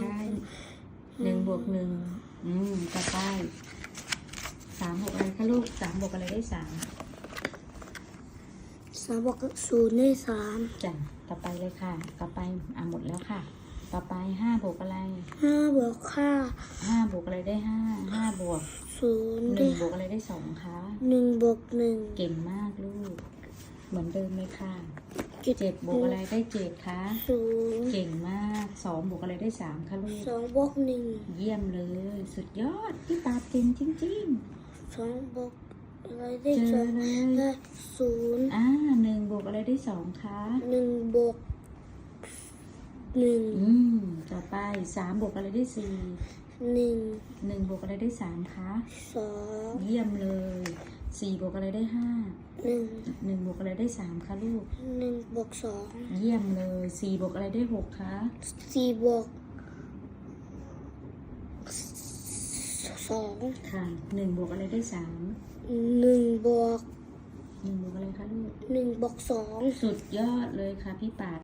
ใช่หนึ่งบวกหนึ่งอืมต่อไปสามบวกอะไรคะลูกสามบวกอะไรได้สามสามบวกศูนย์ได้สามจ้ะต่อไปเลยค่ะ ต่อไปอะหมดแล้วค่ะ ต่อไปห้าบวกอะไรห้าบวกห้าห้าบวกอะไรได้ห้าห้าบวกศูนย์หได้นึ่งบวกอะไรได้สองคะหนึ่งบวกหนึ่งเก่งมากลูก เหมือนเดิมเลยค่ะ เจ็ดเจ็ดบวกอะไรได้เจ็ดคะศูนย์เก่งมากสองบวกอะไรได้สามคะลูกสองบวกหนึ่งเยี่ยมเลย สุดยอดพี่ปาเก่งจริงสองบวกอะไรๆได้เจสอองเลยได้ศูนย์อ่าหนึ่งบวกอะไรได้สองคะหนึ่งบวกหนึ่งอืมต่อไปสามบวกอะไรได้สี่หนึ่งหนึ่งบวกอะไรได้สามคะสองเยี่ยมเลย สี่บวกอะไรได้ห้าหนึ่งหนึ่งบวกอะไรได้สามคะลูกหนึ่งบวกสองเยี่ยมเลยสี่บวกอะไรได้หกคะสี่บวกสองค่ะหนึ่งบวกอะไรได้สามหนึ่งบวกหนึ่งบวกอะไรคะลูกหนึ่งบวกสองสุดยอดเลยค่ะพี่ปาด